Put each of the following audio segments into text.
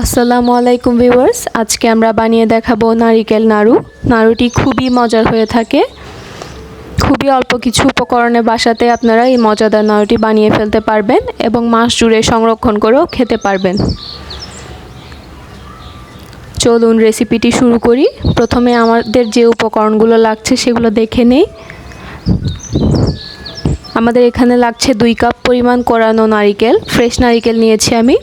আসসালামু আলাইকুম ভিউয়ার্স, আজকে আমরা বানিয়ে দেখাবো নারিকেল নাড়ু। নাড়ুটি খুবই মজার হয়ে থাকে। খুবই অল্প কিছু উপকরণে বাসাতে আপনারা এই মজাদার নাড়ুটি বানিয়ে ফেলতে পারবেন এবং মাস জুড়ে সংরক্ষণ করেও খেতে পারবেন। চলুন রেসিপিটি শুরু করি। প্রথমে আমাদের যে উপকরণগুলো লাগছে সেগুলো দেখে নেই। আমাদের এখানে লাগছে দুই কাপ পরিমাণ কোরানো নারিকেল। ফ্রেশ নারিকেল নিয়েছি আমি।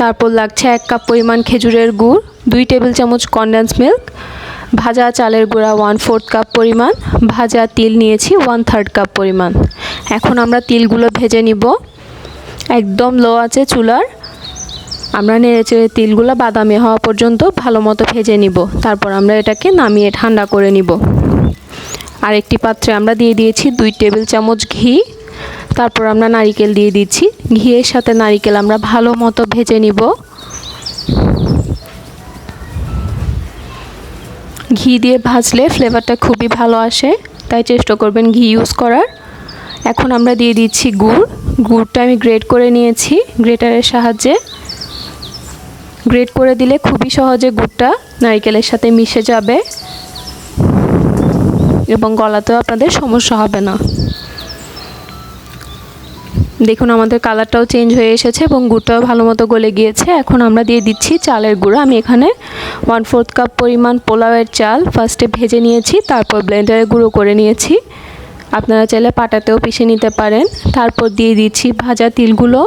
তারপর লাগছে এক কাপ পরিমাণ খেজুরের গুড়, দুই টেবিল চামচ কনডেন্স মিল্ক ভাজা চালের গুঁড়া ওয়ান ফোর্থ কাপ পরিমাণ, ভাজা তিল নিয়েছি ওয়ান থার্ড কাপ পরিমাণ। এখন আমরা তিলগুলো ভেজে নিব। একদম লো আছে চুলার। আমরা নেড়ে চেড়ে তিলগুলো বাদামি হওয়া পর্যন্ত ভালো মতো ভেজে নিব। তারপর আমরা এটাকে নামিয়ে ঠান্ডা করে নিব। আরেকটি পাত্রে আমরা দিয়ে দিয়েছি দুই টেবিল চামচ ঘি। তারপর আমরা নারিকেল দিয়ে দিচ্ছি। ঘিয়ের সাথে নারিকেল আমরা ভালো মতো ভেজে নিব। ঘি দিয়ে ভাজলে ফ্লেভারটা খুবই ভালো আসে, তাই চেষ্টা করবেন ঘি ইউজ করার। এখন আমরা দিয়ে দিচ্ছি গুড়। গুড়টা আমি গ্রেট করে নিয়েছি গ্রেটারের সাহায্যে। গ্রেট করে দিলে খুবই সহজে গুড়টা নারিকেলের সাথে মিশে যাবে এবং গলাতেও আপনাদের সমস্যা হবে না। দেখুন, আমাদের কালারটাও চেঞ্জ হয়ে এসেছে এবং গুড়টাও ভালো মতো গলে গিয়েছে। এখন আমরা দিয়ে দিচ্ছি চালের গুঁড়ো। আমি এখানে ওয়ান ফোর্থ কাপ পরিমাণ পোলাওয়ের চাল ফার্স্টে ভেজে নিয়েছি, তারপর ব্লেন্ডারে গুঁড়ো করে নিয়েছি। আপনারা চাইলে পাটাতেও পিষে নিতে পারেন। তারপর দিয়ে দিচ্ছি ভাজা তিলগুলো।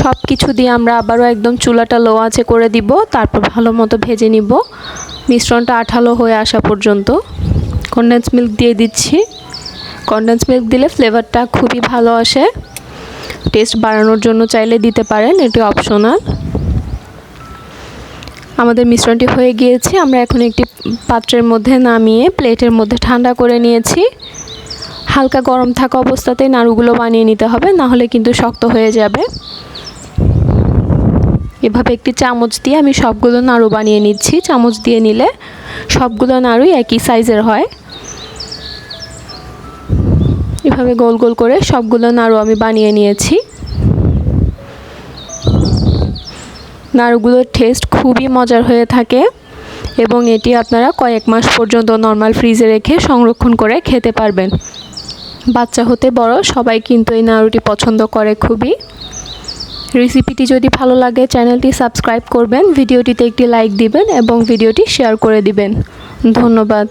সব কিছু দিয়ে আমরা আবারও একদম চুলাটা লো আঁচে করে দিব, তারপর ভালো মতো ভেজে নিব। মিশ্রণটা আঠালো হয়ে আসা পর্যন্ত। কন্ডেন্স মিল্ক দিয়ে দিচ্ছি। কন্ডেন্স মিল্ক দিলে ফ্লেভারটা খুবই ভালো আসে। টেস্ট বাড়ানোর জন্য চাইলে দিতে পারেন, এটি অপশনাল আমাদের মিশ্রণটি হয়ে গিয়েছে, আমরা এখন একটি পাত্রের মধ্যে নামিয়ে প্লেটের মধ্যে ঠান্ডা করে নিয়েছি। হালকা গরম থাকা অবস্থাতেই নাড়ুগুলো বানিয়ে নিতে হবে, না হলে কিন্তু শক্ত হয়ে যাবে। এভাবে একটি চামচ দিয়ে আমি সবগুলো নাড়ু বানিয়ে নিচ্ছি। চামচ দিয়ে নিলে সবগুলো নাড়ুই একই সাইজের হয়। এভাবে গোল গোল করে সবগুলো নাড়ু আমি বানিয়ে নিয়েছি। নাড়ুগুলোর টেস্ট খুবই মজার হয়ে থাকে এবং এটি আপনারা কয়েক মাস পর্যন্ত নর্মাল ফ্রিজে রেখে সংরক্ষণ করে খেতে পারবেন। বাচ্চা হতে বড় সবাই কিন্তু এই নাড়ুটি পছন্দ করে খুবই। রেসিপিটি যদি ভালো লাগে চ্যানেলটি সাবস্ক্রাইব করবেন, ভিডিওটিতে একটি লাইক দিবেন এবং ভিডিওটি শেয়ার করে দিবেন। ধন্যবাদ।